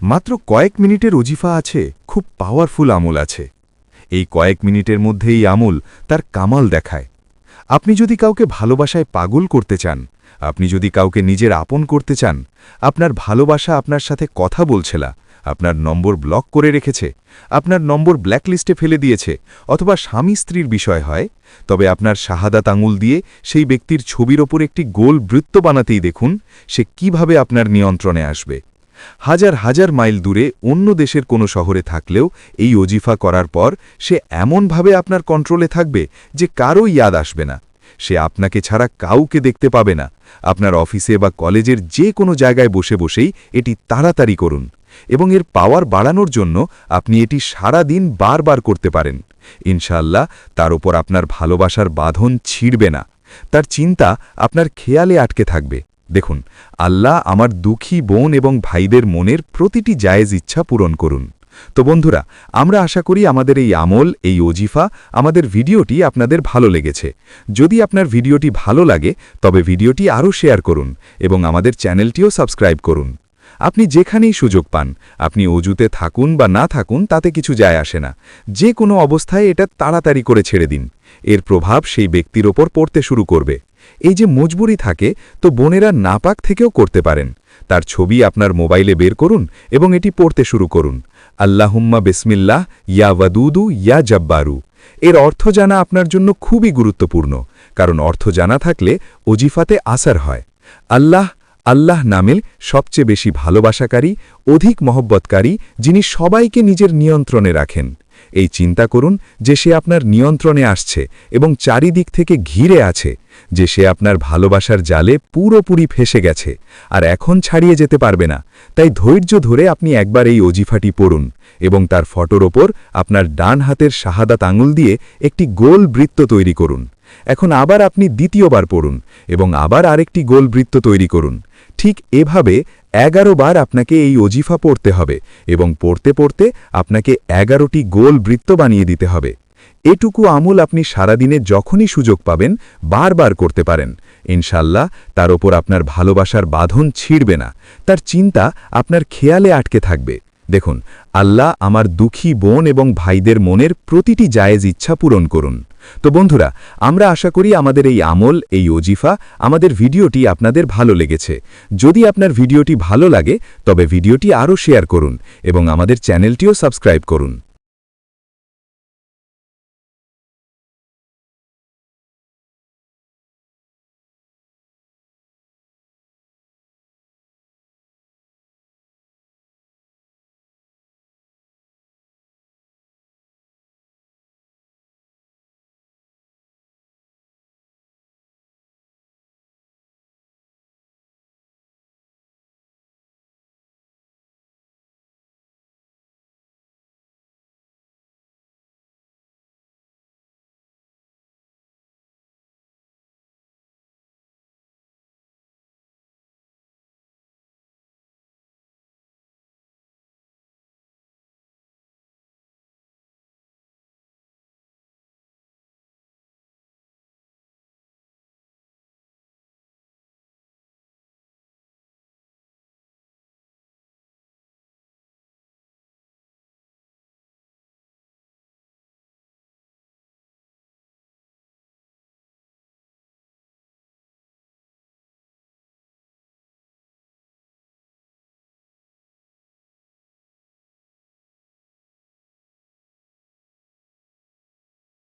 মাত্র কয়েক মিনিটের অজিফা আছে, খুব পাওয়ারফুল আমল আছে। এই কয়েক মিনিটের মধ্যে এই আমল তার কামাল দেখায়। আপনি যদি কাউকে ভালোবাসায় পাগল করতে চান, আপনি যদি কাউকে নিজের আপন করতে চান, আপনার ভালোবাসা আপনার সাথে কথা বলছে না আপনার নম্বর ব্লক করে রেখেছে, আপনার নম্বর ব্ল্যাকলিস্টে ফেলে দিয়েছে, অথবা স্বামী স্ত্রীর বিষয় হয়, তবে আপনার শাহাদাত আঙুল দিয়ে সেই ব্যক্তির ছবির ওপর একটি গোল বৃত্ত বানাতেই দেখুন, সে কীভাবে আপনার নিয়ন্ত্রণে আসবে। হাজার হাজার মাইল দূরে অন্য দেশের কোনো শহরে থাকলেও এই অজিফা করার পর সে এমনভাবে আপনার কন্ট্রোলে থাকবে যে কারও ইয়াদ আসবে না। সে আপনাকে ছাড়া কাউকে দেখতে পাবে না। আপনার অফিসে বা কলেজের যে কোনো জায়গায় বসে বসেই এটি তাড়াতাড়ি করুন এবং এর পাওয়ার বাড়ানোর জন্য আপনি এটি সারা দিন বারবার করতে পারেন। ইনশাল্লাহ তার ওপর আপনার ভালোবাসার বাঁধন ছিঁড়বে না। তার চিন্তা আপনার খেয়ালে আটকে থাকবে। দেখুন, আল্লাহ আমার দুঃখী বোন এবং ভাইদের মনের প্রতিটি জায়েজ ইচ্ছা পূরণ করুন। তো বন্ধুরা, আমরা আশা করি আমাদের এই আমল, এই অজিফা আমাদের ভিডিওটি আপনাদের ভালো লেগেছে। যদি আপনার ভিডিওটি ভালো লাগে, তবে ভিডিওটি আরও শেয়ার করুন এবং আমাদের চ্যানেলটিও সাবস্ক্রাইব করুন। আপনি যেখানেই সুযোগ পান, আপনি অজুতে থাকুন বা না থাকুন, তাতে কিছু যায় আসে না। যে কোনো অবস্থায় এটা তাড়াতাড়ি করে ছেড়ে দিন। এর প্রভাব সেই ব্যক্তির ওপর পড়তে শুরু করবে। এই যে মজবুরি থাকে, তো বোনেরা নাপাক থেকেও করতে পারেন। তার ছবি আপনার মোবাইলে বের করুন এবং এটি পড়তে শুরু করুন। আল্লাহুম্মা বিসমিল্লাহ, ইয়া ওয়াদুদু, ইয়া জব্বারু। এর অর্থ জানা আপনার জন্য খুবই গুরুত্বপূর্ণ, কারণ অর্থ জানা থাকলে অজিফাতে আসার হয়। আল্লাহ আল্লাহ নামের সবচেয়ে বেশি ভালোবাসাকারী, অধিক মহব্বতকারী যিনি সবাইকে নিজের নিয়ন্ত্রণে রাখেন। এই চিন্তা করুন যে সে আপনার নিয়ন্ত্রণে আসছে এবং চারিদিক থেকে ঘিরে আছে, যে সে আপনার ভালোবাসার জালে পুরোপুরি ফেসে গেছে আর এখন ছাড়িয়ে যেতে পারবে না। তাই ধৈর্য ধরে আপনি একবার এই অজিফাটি পড়ুন এবং তার ফটোর ওপর আপনার ডান হাতের শাহাদাত আঙুল দিয়ে একটি গোল বৃত্ত তৈরি করুন। এখন আবার আপনি দ্বিতীয়বার পড়ুন এবং আবার আরেকটি গোল বৃত্ত তৈরি করুন। ঠিক এভাবে এগারো বার আপনাকে এই অজিফা পড়তে হবে এবং পড়তে পড়তে আপনাকে এগারোটি গোল বৃত্ত বানিয়ে দিতে হবে। এটুকু আমল আপনি সারাদিনে যখনই সুযোগ পাবেন বারবার করতে পারেন। ইনশাল্লাহ তার ওপর আপনার ভালোবাসার বাঁধন ছিঁড়বে না। তার চিন্তা আপনার খেয়ালে আটকে থাকবে। দেখুন, আল্লাহ আমার দুঃখী বোন এবং ভাইদের মনের প্রতিটি জায়েজ ইচ্ছা পূরণ করুন। তো বন্ধুরা, আমরা আশা করি আমাদের এই আমল, এই ওজিফা, আমাদের ভিডিওটি আপনাদের ভালো লেগেছে। যদি আপনার ভিডিওটি ভালো লাগে, তবে ভিডিওটি আরও শেয়ার করুন এবং আমাদের চ্যানেলটিও সাবস্ক্রাইব করুন।